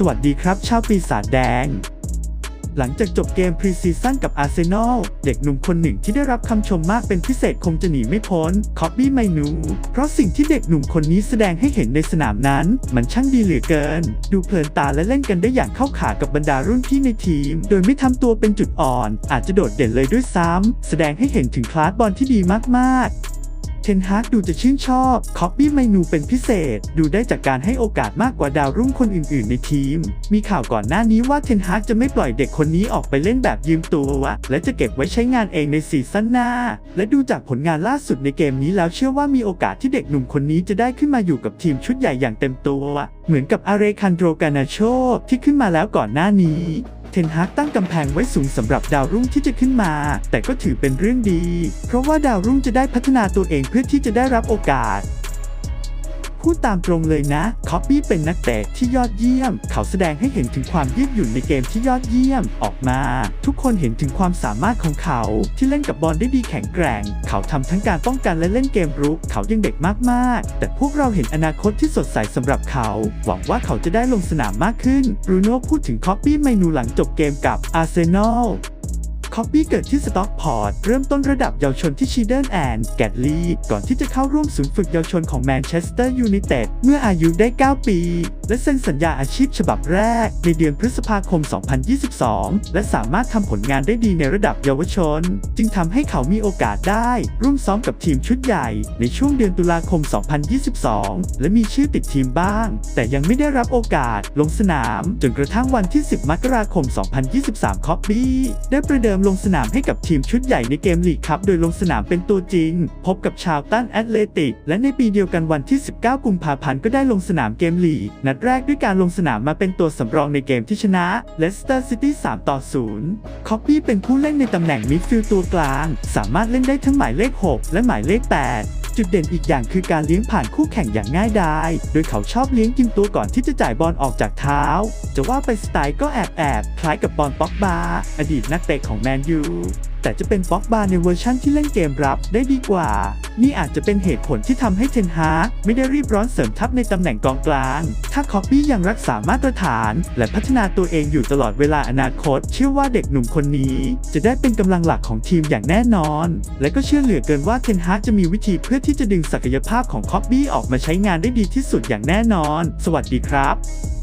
สวัสดีครับ ชาวปีศาจแดง หลังจากจบเกมพรีซีซั่นกับอาร์เซนอล เด็กหนุ่มคนหนึ่งที่ได้รับคำชมมากเป็นพิเศษคงจะหนีไม่พ้นคอบบี้ไมนู เพราะสิ่งที่เด็กหนุ่มคนนี้แสดงให้เห็นในสนามนั้น มันช่างดีเหลือเกิน ดูเพลินตาและเล่นกันได้อย่างเข้าขากับบรรดารุ่นพี่ในทีม โดยไม่ทำตัวเป็นจุดอ่อน อาจจะโดดเด่นเลยด้วยซ้ำแสดงให้เห็นถึงคลาสบอลที่ดีมากๆ ทนฮากดูจะชื่นชอบคอปปี้ไมนูเป็นพิเศษ ดูได้จากการให้โอกาสมากกว่าดาวรุ่งคนอื่น ๆ ในทีม มีข่าวก่อนหน้านี้ว่าเทนฮากจะไม่ปล่อยเด็กคนนี้ออกไปเล่นแบบยืมตัววะและจะเก็บไว้ใช้งานเองในซีซั่นหน้า และดูจากผลงานล่าสุดในเกมนี้แล้วเชื่อว่ามีโอกาสที่เด็กหนุ่มคนนี้จะได้ขึ้นมาอยู่กับทีมชุดใหญ่อย่างเต็มตัว เหมือนกับอาเรคันโดรกานาโชที่ขึ้นมาแล้วก่อนหน้านี้ เทนฮากตั้งกำแพงไว้สูงสำหรับดาวรุ่งที่จะขึ้นมา แต่ก็ถือเป็นเรื่องดี เพราะว่าดาวรุ่งจะได้พัฒนาตัวเองเพื่อที่จะได้รับโอกาส พูดตามตรงเลยนะคอปปี้เป็นนักเตะที่ยอดเยี่ยม เขาแสดงให้เห็นถึงความยืดหยุ่นในเกมที่ยอดเยี่ยมออกมา ทุกคนเห็นถึงความสามารถของเขาที่เล่นกับบอลได้ดีแข็งแกร่ง เขาทำทั้งการป้องกันและเล่นเกมรุก เขายังเด็กมากๆ แต่พวกเราเห็นอนาคตที่สดใสสำหรับเขา หวังว่าเขาจะได้ลงสนามมากขึ้นบรูโน่พูดถึงคอปปี้เมนูหลังจบเกมกับอาร์เซนอล คอปปี้เกิดที่สต็อกพอร์ตเริ่มต้นระดับเยาวชนที่ชีเดนแอนแกดลีก่อนที่จะเข้าร่วมศูนย์ฝึกเยาวชนของแมนเชสเตอร์ยูไนเต็ดเมื่ออายุได้ 9 ปี และเซ็นสัญญาอาชีพฉบับแรก ในเดือนพฤษภาคม 2022 และสามารถทำผลงานได้ดีในระดับเยาวชน จึงทำให้เขามีโอกาสได้ ร่วมซ้อมกับทีมชุดใหญ่ ในช่วงเดือนตุลาคม 2022 และมีชื่อติดทีมบ้าง แต่ยังไม่ได้รับโอกาสลงสนาม จนกระทั่งวันที่ 10 มกราคม 2023 คอปปี้ได้ประเดิมลงสนามให้กับทีมชุดใหญ่ในเกมลีกครับโดยลงสนามเป็นตัวจริง พบกับชาวตันแอตเลติก และในปีเดียวกันวันที่ 19 กุมภาพันธ์ก็ได้ลงสนามเกมลีก นัดแรกด้วยการลงสนามมาเป็นตัวสำรองในเกมที่ชนะเลสเตอร์ซิตี้ 3 ต่อ 0 คอปปี้เป็นผู้เล่นในตำแหน่งมิดฟิลด์ตัวกลาง สามารถเล่นได้ทั้งหมายเลข 6 และหมายเลข 8 จุดเด่นอีกอย่างคือการเลี้ยงผ่านคู่แข่งอย่างง่ายดาย โดยเขาชอบเลี้ยงยิงตัวก่อนที่จะจ่ายบอลออกจากเท้า จะว่าไปสไตล์ก็แอบแอบคล้ายกับบอลป๊อกบาอดีตนักเตะของแมนยู แต่จะเป็นป็อกบาในเวอร์ชั่นที่เล่นเกมรับได้ดีกว่า นี่อาจจะเป็นเหตุผลที่ทำให้เทนฮาไม่ได้รีบร้อนเสริมทัพในตำแหน่งกองกลาง ถ้าคอปปี้ยังรักษามาตรฐาน และพัฒนาตัวเองอยู่ตลอดเวลาอนาคต เชื่อว่าเด็กหนุ่มคนนี้ จะได้เป็นกำลังหลักของทีมอย่างแน่นอน และก็เชื่อเหลือเกินว่าเทนฮาจะมีวิธีเพื่อที่จะดึงศักยภาพของคอปปี้ออกมาใช้งานได้ดีที่สุดอย่างแน่นอน สวัสดีครับ